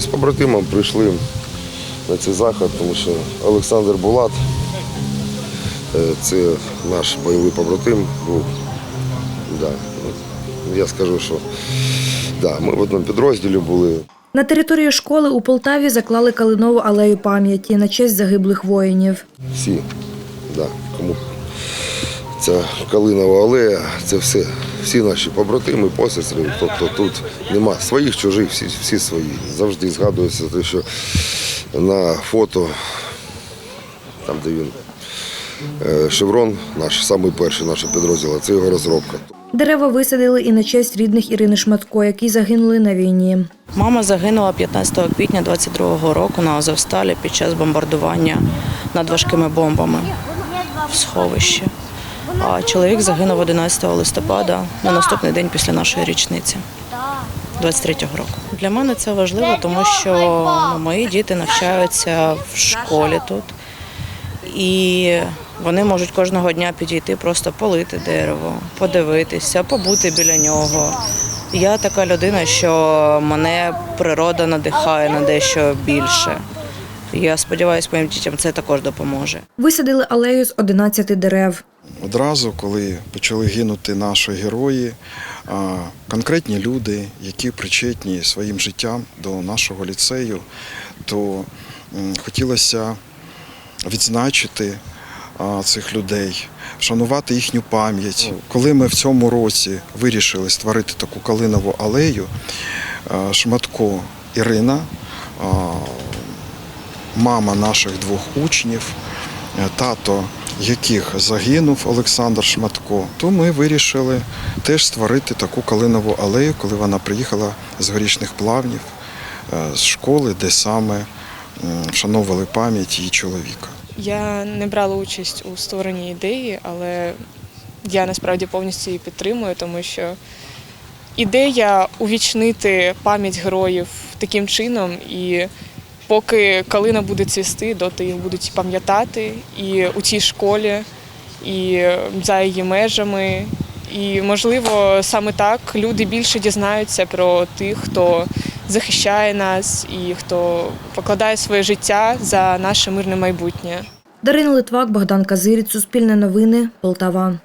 З побратимом прийшли на цей захід, тому що Олександр Булат, е, це наш бойовий побратим був. Да. Я скажу, що да, ми в одному підрозділі були. На території школи у Полтаві заклали калинову алею пам'яті на честь загиблих воїнів. Всі, да, кому ця калинова алея, це все, всі наші побратими, посестри. Тобто тут нема своїх, чужих, всі, всі свої. Завжди згадується те, що на фото, там де він, е, шеврон, наш самий перший наш підрозділ, це його розробка. Дерева висадили і на честь рідних Ірини Шматко, які загинули на війні. Мама загинула 15 квітня 22-го року на Азовсталі під час бомбардування над важкими бомбами в сховищі. А чоловік загинув 11 листопада на наступний день після нашої річниці. 23-го року. Для мене це важливо, тому що мої діти навчаються в школі тут, і вони можуть кожного дня підійти, просто полити дерево, подивитися, побути біля нього. Я така людина, що мене природа надихає на дещо більше. Я сподіваюся, моїм дітям це також допоможе. Висадили алею з 11 дерев. Одразу, коли почали гинути наші герої, конкретні люди, які причетні своїм життям до нашого ліцею, то хотілося відзначити цих людей, вшанувати їхню пам'ять. Коли ми в цьому році вирішили створити таку калинову алею, Шматко Ірина, мама наших двох учнів, е, тато яких загинув Олександр Шматко, то ми вирішили теж створити таку калинову алею, коли вона приїхала з горішних плавнів, е, з школи, де саме вшановували пам'ять її чоловіка. Я не брала участь у створенні ідеї, але я насправді повністю її підтримую, тому що ідея увічнити пам'ять героїв таким чином, і поки калина буде цвісти, доти їх будуть пам'ятати і у цій школі, і за її межами. І, можливо, саме так люди більше дізнаються про тих, хто захищає нас і хто покладає своє життя за наше мирне майбутнє. Дарина Литвак, Богдан Казиріць, Суспільне новини, Полтава.